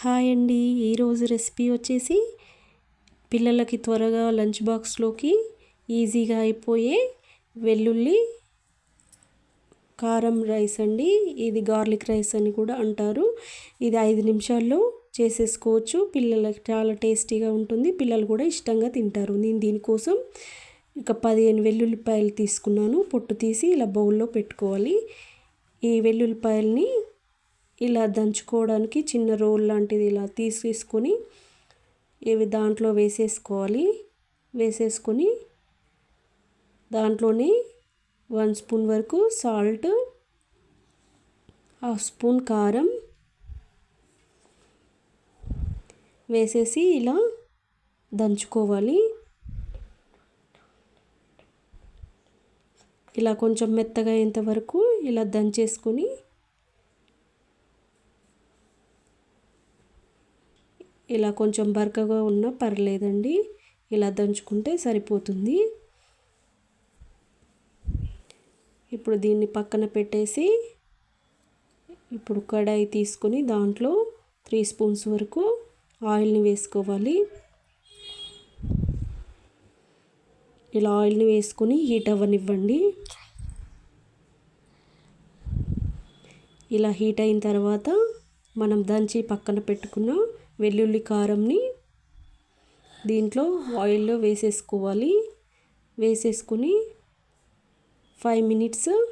Hi అండి. ఈరోజు recipe వచ్చేసి పిల్లలకి త్వరగా లంచ్ బాక్స్లోకి ఈజీగా అయిపోయే వెల్లుల్లి కారం రైస్ అండి. ఇది గార్లిక్ రైస్ అని కూడా అంటారు. ఇది ఐదు నిమిషాల్లో చేసేసుకోవచ్చు. పిల్లలకి చాలా టేస్టీగా ఉంటుంది. పిల్లలు కూడా ఇష్టంగా తింటారు. నేను దీనికోసం ఇక పదిహేను వెల్లుల్లిపాయలు తీసుకున్నాను. పొట్టు తీసి ఇలా బౌల్లో పెట్టుకోవాలి. ఈ వెల్లుల్లిపాయల్ని ఇలా దంచుకోవడానికి చిన్న రోల్ లాంటిది ఇలా తీసేసుకొని ఇవి దాంట్లో వేసేసుకోవాలి. వేసేసుకొని దాంట్లోనే వన్ స్పూన్ వరకు సాల్ట్ హాఫ్ స్పూన్ కారం వేసేసి ఇలా దంచుకోవాలి. ఇలా కొంచెం మెత్తగా అయ్యేంత వరకు ఇలా దంచేసుకొని ఇలా కొంచెం బరకగా ఉన్నా పర్లేదండి. ఇలా దంచుకుంటే సరిపోతుంది. ఇప్పుడు దీన్ని పక్కన పెట్టేసి ఇప్పుడు కడాయి తీసుకొని దాంట్లో త్రీ స్పూన్స్ వరకు ఆయిల్ని వేసుకోవాలి. ఇలా ఆయిల్ని వేసుకొని హీట్ అవ్వనివ్వండి. ఇలా హీట్ అయిన తర్వాత మనం దంచి పక్కన పెట్టుకున్న వెల్లుల్లి కారంని దీంట్లో ఆయిల్లో వేసేసుకోవాలి. వేసేసుకుని ఫైవ్ మినిట్స్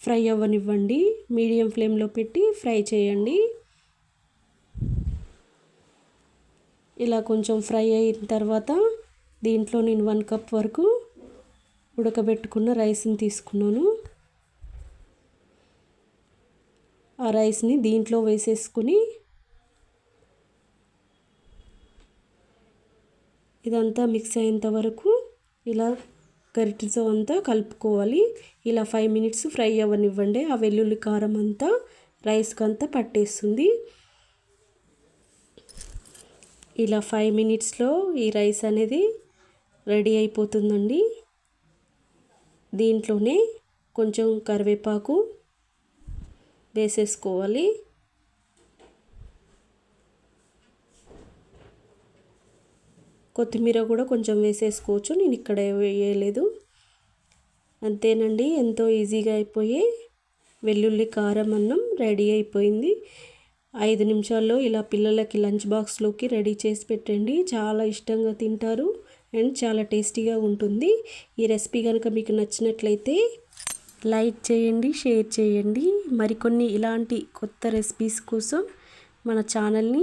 ఫ్రై అవ్వనివ్వండి. మీడియం ఫ్లేమ్లో పెట్టి ఫ్రై చేయండి. ఇలా కొంచెం ఫ్రై అయిన తర్వాత దీంట్లో నేను వన్ కప్ వరకు ఉడకబెట్టుకున్న రైస్ని తీసుకున్నాను. ఆ రైస్ని దీంట్లో వేసేసుకుని ఇదంతా మిక్స్ అయ్యేంత వరకు ఇలా గరిటెతో అంతా కలుపుకోవాలి. ఇలా ఫైవ్ మినిట్స్ ఫ్రై అవ్వనివ్వండి. ఆ వెల్లుల్లి కారం అంతా రైస్కి అంతా పట్టేస్తుంది. ఇలా ఫైవ్ మినిట్స్లో ఈ రైస్ అనేది రెడీ అయిపోతుందండి. దీంట్లోనే కొంచెం కరివేపాకు వేసేసుకోవాలి. కొత్తిమీర కూడా కొంచెం వేసేసుకోవచ్చు. నేను ఇక్కడ వేయలేదు. అంతేనండి ఎంతో ఈజీగా అయిపోయి వెల్లుల్లి కారం అన్నం రెడీ అయిపోయింది. ఐదు నిమిషాల్లో ఇలా పిల్లలకి లంచ్ బాక్స్లోకి రెడీ చేసి పెట్టండి. చాలా ఇష్టంగా తింటారు అండ్ చాలా టేస్టీగా ఉంటుంది. ఈ రెసిపీ కనుక మీకు నచ్చినట్లయితే లైక్ చేయండి షేర్ చేయండి. మరికొన్ని ఇలాంటి కొత్త రెసిపీస్ కోసం మన ఛానల్ని